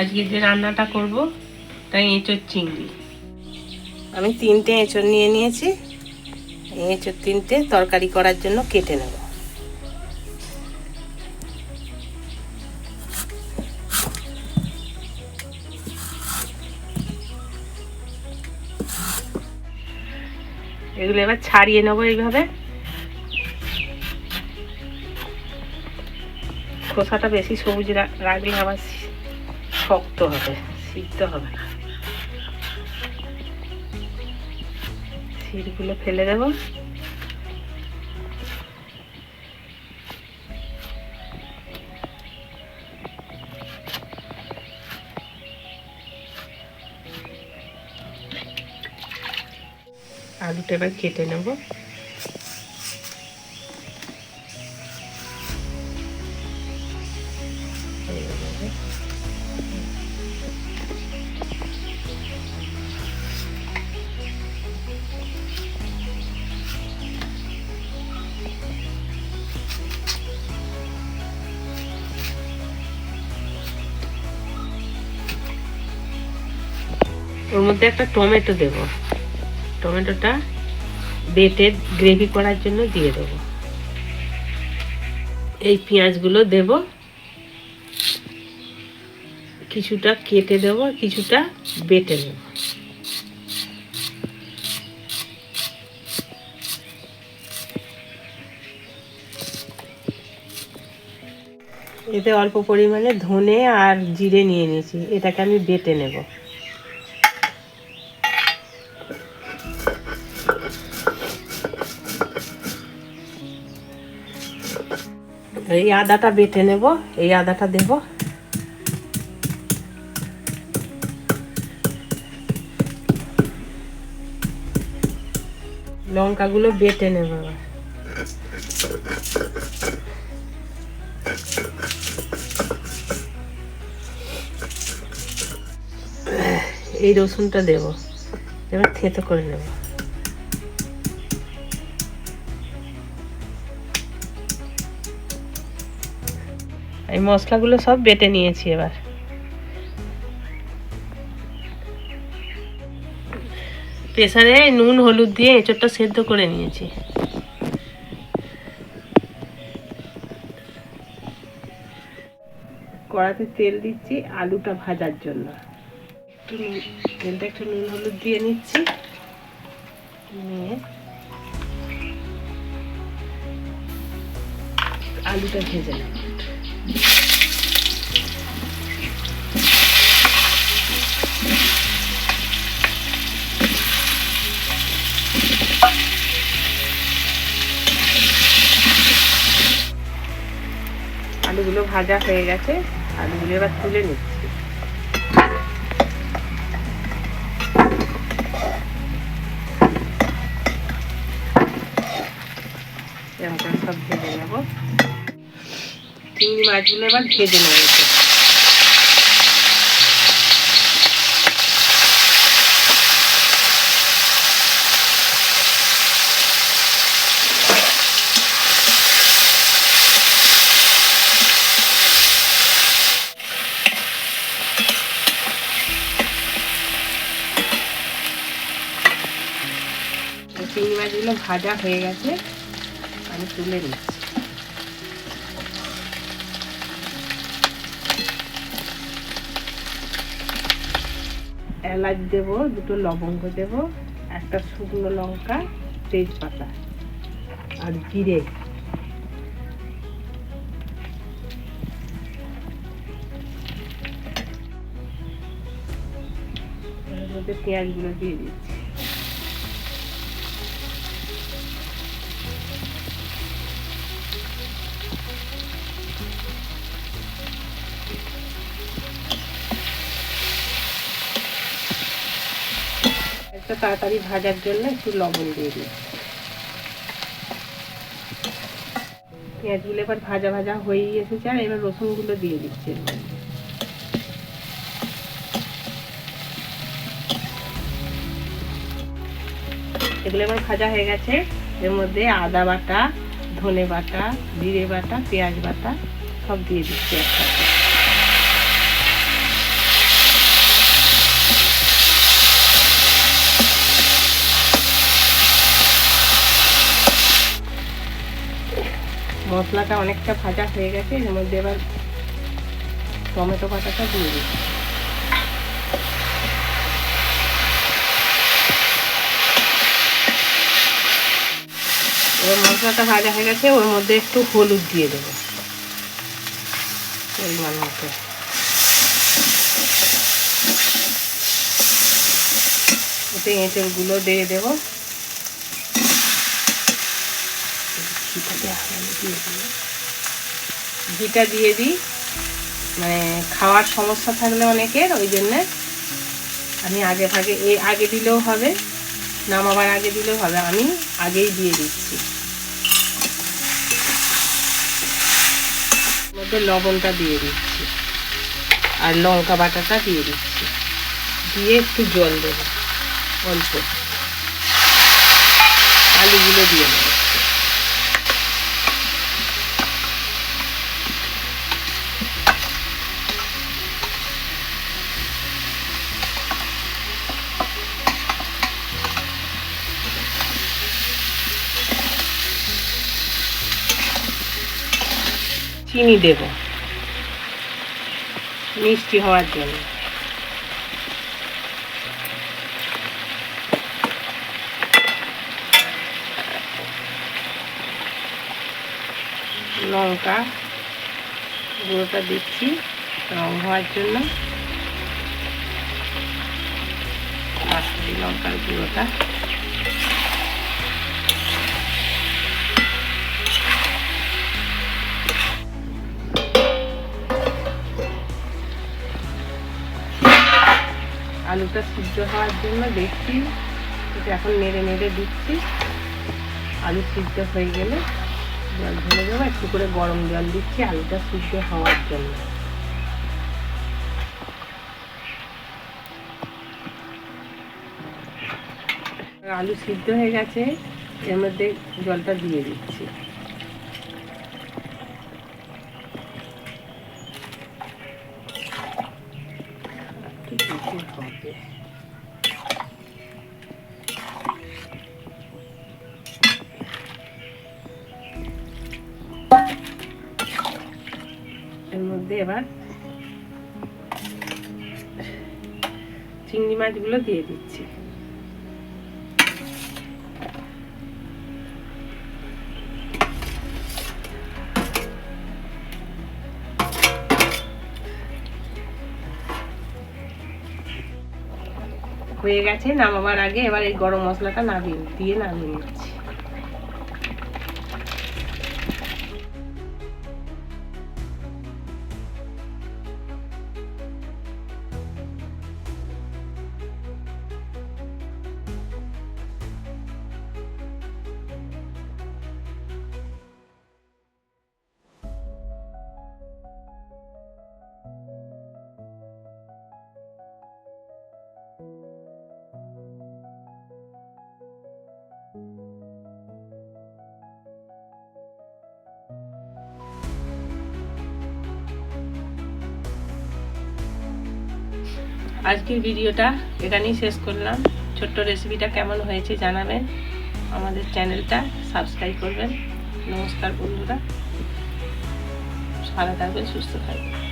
আজকে যে রান্নাটা করব তাই এঁচোর চিংড়ি। আমি তিনটে এঁচোর নিয়ে নিয়েছি। এঁচোর তিনটে তরকারি করার জন্য কেটে নেব। এগুলো এবার ছাড়িয়ে নেব এইভাবে। খোসাটা বেশি সবুজ রাখলে আবার শক্ত হবে সিদ্ধ হবে। সিটগুলো ফেলে দেব। আলুটা এবার কেটে নেব। ওর মধ্যে একটা টমেটো দেব। টমেটোটা বেটে গ্রেভি করার জন্য দিয়ে দেব। এই পেঁয়াজগুলো দেব। কিছুটা কেটে দেব, কিছুটা বেটে নেব। এতে অল্প পরিমাণে ধনে আর জিরে নিয়ে নিয়েছি। এটাকে আমি বেটে নেব। এই আদাটা বেটে নেব, এই আদাটা দেব লঙ্কাগুলো বেটে নেব। এই রসুনটা দেব, এবার থেতো করে নেব এই মশলাগুলো সব বেটে নিয়েছি এবার। প্রেসারে নুন, হলুদ দিয়ে এঁচোড়টা সেদ্ধ করে নিয়েছি। কড়াতে তেল দিচ্ছি আলুটা ভাজার জন্য। একটু তেলটা একটু নুন, হলুদ দিয়ে নিচ্ছি। নিয়ে আলুটা ভেজে নেব। আলুগুলো ভাজা হয়ে গেছে আলুগুলো এবার তুলে নিচ্ছি। চিংড়ি মাছগুলো এবার ভেজে একটু। চিংড়ি মাছগুলো ভাজা হয়ে গেছে আমি তুলে নিচ্ছি এলাচ দেব দুটো লবঙ্গ দেব একটা শুকনো লঙ্কা তেজপাতা আর জিরে। পেঁয়াজগুলো দিয়ে দিচ্ছি। একটা তাড়াতাড়ি ভাজার জন্য একটু লবণ দিয়ে দিই। পেঁয়াজগুলো এবার ভাজা ভাজা হয়েই এসেছে আর এবার রসুনগুলো দিয়ে দিচ্ছে এগুলো এবার ভাজা হয়ে গেছে। এর মধ্যে আদা বাটা, ধনে বাটা, জিরে বাটা, পেঁয়াজ বাটা সব দিয়ে দিচ্ছি একসাথে। মশলাটা অনেকটা ভাজা হয়ে গেছে, এর মধ্যে এবার টমেটো কাটাটা দিয়ে দিই। এবার মশলাটা ভাজা হয়ে গেছে, ওর মধ্যে একটু হলুদ দিয়ে দেবো, পরিমাণ মতো। এঁচড়গুলো দিয়ে দেবো ঘিটা দেওয়া হয়নি, দিয়ে দিই। ঘিটা দিয়ে দিই মানে খাওয়ার সমস্যা থাকলে অনেকের, ওই জন্যে আমি আগে ভাগে এই আগে দিলেও হবে, নামাবার আগে দিলেও হবে, আমি আগেই দিয়ে দিচ্ছি। মধ্যে লবণটা দিয়ে দিচ্ছি, আর লঙ্কা বাটাটা দিয়ে দিচ্ছি। দিয়ে একটু জল দেবো, অল্প। আলুগুলো দিয়ে দেবো। চিনি দেব। মিষ্টি হওয়ার জন্য। লঙ্কা গুঁড়োটা দিচ্ছি রং হওয়ার জন্য। কাশ্মীরি লঙ্কার গুঁড়োটা। আলুটা সিদ্ধ হওয়ার জন্য দেখছি। এখন নেড়ে নেড়ে দিচ্ছি। আলু সিদ্ধ হয়ে গেলে জল ঢেলে দেবো। একটু করে গরম জল দিচ্ছি আলুটা সিদ্ধ হওয়ার জন্য। আলু সিদ্ধ হয়ে গেছে। এর মধ্যে জলটা দিয়ে দিচ্ছি। এর মধ্যে চিংড়ি মাছগুলো দিয়ে দিচ্ছি। হয়ে গেছে। নামাবার আগে এবার এই গরম মশলাটা নামিয়ে দিয়ে নামিয়ে নিচ্ছি। আজকের ভিডিওটা এখানেই শেষ করলাম। ছোট্ট রেসিপিটা কেমন হয়েছে জানাবেন। আমাদের চ্যানেলটা সাবস্ক্রাইব করবেন। নমস্কার বন্ধুরা। ভালো থাকবেন, সুস্থ থাকবেন।